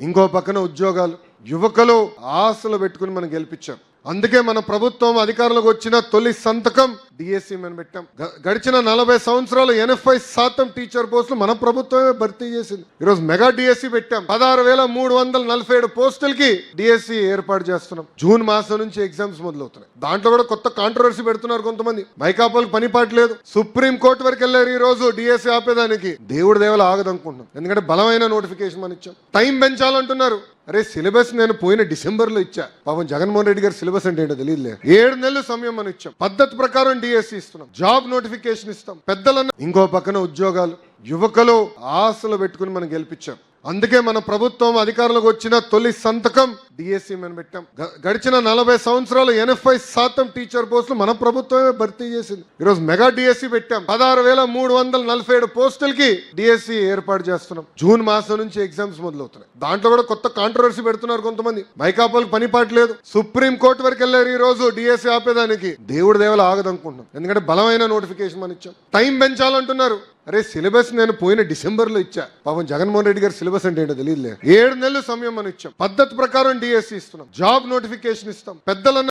ఇంకో పక్కన ఉద్యోగాలు. యువకులు ఆశలు పెట్టుకుని మనం గెలిపించాం. అందుకే మన ప్రభుత్వం అధికారంలోకి వచ్చిన తొలి సంతకం డిఎస్సి మనం పెట్టాం. గ- గడిచిన నలభై సంవత్సరాలు ఎనభై శాతం టీచర్ పోస్టులు మన ప్రభుత్వమే భర్తీ చేసింది. ఈరోజు మెగా డిఎస్సి పెట్టాం. పదహారు వేల మూడు వందల నలభై ఏడు పోస్టులకి డిఎస్సి ఏర్పాటు చేస్తున్నాం. జూన్ మాసం నుంచి ఎగ్జామ్స్ మొదలవుతున్నాయి. దాంట్లో కూడా కొత్త కాంట్రవర్సీ పెడుతున్నారు కొంతమంది. మైకాపాలకు పని పాట లేదు. సుప్రీం కోర్టు వరకు వెళ్ళారు ఈ రోజు డిఎస్సి ఆపేదానికి. దేవుడి దేవల ఆగదనుకుంటున్నాం. ఎందుకంటే బలమైన నోటిఫికేషన్ మనం ఇచ్చాం. టైం పెంచాలంటున్నారు. అరే సిలబస్ నేను పోయిన డిసెంబర్లో ఇచ్చా. పాపం జగన్మోహన్ రెడ్డి గారి సిలబస్ అంటే ఏంటో తెలియదులే. ఏడు నెలలు సమయం మనం ఇచ్చాం. పద్ధతి ప్రకారం డిఎస్ ఇస్తున్నాం. జాబ్ నోటిఫికేషన్ ఇస్తాం. పెద్దలన్న ఇంకో పక్కన ఉద్యోగాలు. యువకులు ఆశలు పెట్టుకుని మనం గెలిపించాం. అందుకే మన ప్రభుత్వం అధికారంలోకి వచ్చిన తొలి సంతకం డిఎస్సి మనం పెట్టాం. గ- గడిచిన నలభై సంవత్సరాలు ఎనభై శాతం టీచర్ పోస్టులు మన ప్రభుత్వమే భర్తీ చేసింది. ఈరోజు మెగా డిఎస్సి పెట్టాం. పదహారు వేల మూడు వందల నలభై ఏడు పోస్టులకి డిఎస్సి ఏర్పాటు చేస్తున్నాం. జూన్ మాసం నుంచి ఎగ్జామ్స్ మొదలవుతున్నాయి. దాంట్లో కూడా కొత్త కాంట్రవర్సీ పెడుతున్నారు కొంతమంది. మైకాపాలకు పని పాట లేదు. సుప్రీం కోర్టు వరకు వెళ్ళారు ఈ రోజు డిఎస్సి ఆపేదానికి. దేవుడి దేవల ఆగదనుకుంటున్నాం. ఎందుకంటే బలమైన నోటిఫికేషన్ మనం ఇచ్చాం. టైం పెంచాలంటున్నారు. అరే సిలబస్ నేను పోయిన డిసెంబర్లో ఇచ్చా. పాపం జగన్మోహన్ రెడ్డి గారి సిలబస్ అంటే ఏంటో తెలియదులే. ఏడు నెలలు సమయం మనం ఇచ్చాం. పద్ధతి ప్రకారం డిఎస్సి ఇస్తున్నాం. జాబ్ నోటిఫికేషన్ ఇస్తాం. పెద్దలను